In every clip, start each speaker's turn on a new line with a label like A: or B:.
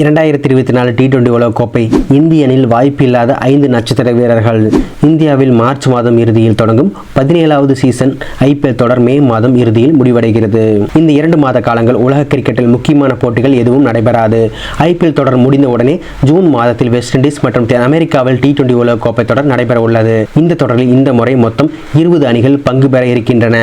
A: இரண்டாயிரத்தி இருபத்தி நாலு டி டுவெண்டி உலகக்கோப்பை இந்திய அணியில் வாய்ப்பில்லாத ஐந்து நட்சத்திர வீரர்கள் இந்தியாவில் மார்ச் மாதம் இறுதியில் தொடங்கும் பதினேழாவது சீசன் ஐபிஎல் தொடர் மே மாதம் இறுதியில் முடிவடைகிறது. இந்த இரண்டு மாத காலங்கள் உலக கிரிக்கெட்டில் முக்கியமான போட்டிகள் எதுவும் நடைபெறாது. ஐபிஎல் தொடர் முடிந்த உடனே ஜூன் மாதத்தில் வெஸ்ட் இண்டீஸ் மற்றும் தென் அமெரிக்காவில் டி டுவெண்டி உலகக்கோப்பை தொடர் நடைபெற உள்ளது இந்த தொடரில் இந்த முறை மொத்தம் இருபது அணிகள் பங்கு பெற இருக்கின்றன.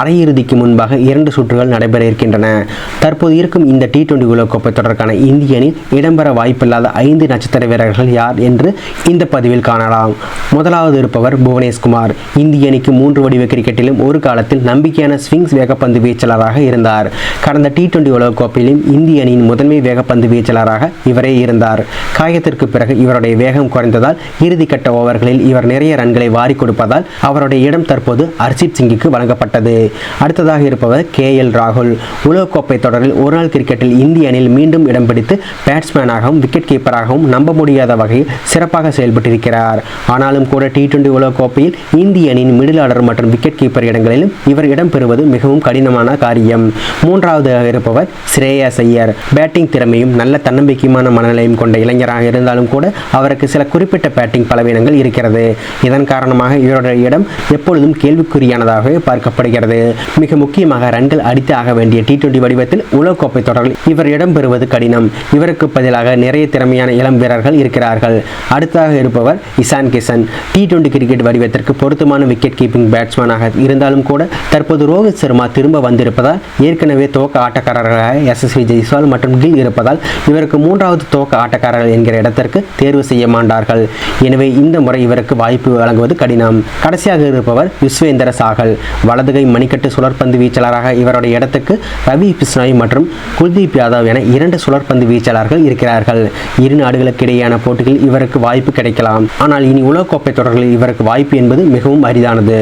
A: அரையிறுதிக்கு முன்பாக இரண்டு சுற்றுகள் நடைபெற இருக்கின்றன. தற்போது இருக்கும் இந்த டி டுவெண்டி உலகக்கோப்பை தொடருக்கான இந்திய அணி இடம்பெற வாய்ப்பில்லாத ஐந்து நட்சத்திர வீரர்கள் யார் என்று இந்த பதிவில் காணலாம். முதலாவது இருப்பவர் புவனேஷ்குமார். இந்திய அணிக்கு மூன்று வடிவ கிரிக்கெட்டிலும் ஒரு காலத்தில் நம்பிக்கையான ஸ்விங்ஸ் வேகப்பந்து வீச்சாளராக இருந்தார். கடந்த டி டுவெண்டி உலகக்கோப்பையிலும் இந்திய அணியின் முதன்மை வேகப்பந்து வீச்சாளராக இவரே இருந்தார். காயத்திற்கு பிறகு இவருடைய வேகம் குறைந்ததால் இறுதிக்கட்ட ஓவர்களில் இவர் நிறைய ரன்களை வாரி கொடுப்பதால் அவருடைய இடம் தற்போது ஹர்ஷித் சிங்குக்கு வழங்கப்பட்டது. அடுத்ததாக இருப்பவர் கே எல் ராகுல். உலகக்கோப்பை தொடரில் ஒருநாள் கிரிக்கெட்டில் இந்திய அணியில் மீண்டும் இடம் பிடித்து பேட்ஸ்மேனாகவும் விக்கெட் கீப்பராகவும் நம்ப முடியாத வகையில் சிறப்பாக செயல்பட்டிருக்கிறார். ஆனாலும் கூட டி டுவெண்டி உலக கோப்பையில் இந்திய அணியின் மிடில் ஆர்டர் மற்றும் விக்கெட் கீப்பர் இடங்களிலும் இவர் இடம் பெறுவது மிகவும் கடினமான காரியம். மூன்றாவதாக இருப்பவர் ஸ்ரேயஸ் ஐயர். பேட்டிங் திறமையும் நல்ல தன்னம்பிக்கையுமான மனநிலையும் கொண்ட இளைஞராக இருந்தாலும் கூட அவருக்கு சில குறிப்பிட்ட பேட்டிங் பலவீனங்கள் இருக்கிறது. இதன் காரணமாக இவருடைய இடம் எப்பொழுதும் கேள்விக்குறியானதாகவே பார்க்கப்படுகிறது. மிக முக்கியமாக ரன்கள் அடித்து ஆக வேண்டிய டி டுவெண்டி வடிவத்தில் உலகக்கோப்பை தொடரில் இவர் இடம் பெறுவது கடினம். இவருக்கு பதிலாக நிறைய திறமையான இளம் வீரர்கள் இருக்கிறார்கள். அடுத்ததாக இருப்பவர் Ishan Kishan T twenty cricket வடிவத்திற்கு பொருத்தமான விக்கெட் கீப்பிங் பேட்ஸ்மேனாக இருந்தாலும் கூட தற்போது ரோஹித் சர்மா திரும்ப வந்திருப்பதால் ஏற்கனவே துவக்க ஆட்டக்காரர்களாக எஸ்எஸ்வி ஜெய்ஸ்வால் மற்றும் கில் இருப்பதால் இவருக்கு மூன்றாவது துவக்க ஆட்டக்காரர்கள் என்கிற இடத்திற்கு தேர்வு செய்ய மாட்டார்கள். எனவே இந்த முறை இவருக்கு வாய்ப்பு வழங்குவது கடினம். கடைசியாக இருப்பவர் யுஸ்வேந்திர சாகல். வலதுகை மணிக்கட்டு சுழற்பந்து வீச்சாளராக இவருடைய இடத்துக்கு ரவி பிஸ்னாய் மற்றும் குல்தீப் யாதவ் என இரண்டு சுழற்பந்து வீச்சாளர் வீச்சாளர்கள் இருக்கிறார்கள். இரு நாடுகளுக்கு இடையேயான போட்டியில் இவருக்கு வாய்ப்பு கிடைக்கலாம். ஆனால் இனி உலகக்கோப்பை தொடர்களில் இவருக்கு வாய்ப்பு என்பது மிகவும் அரிதானது.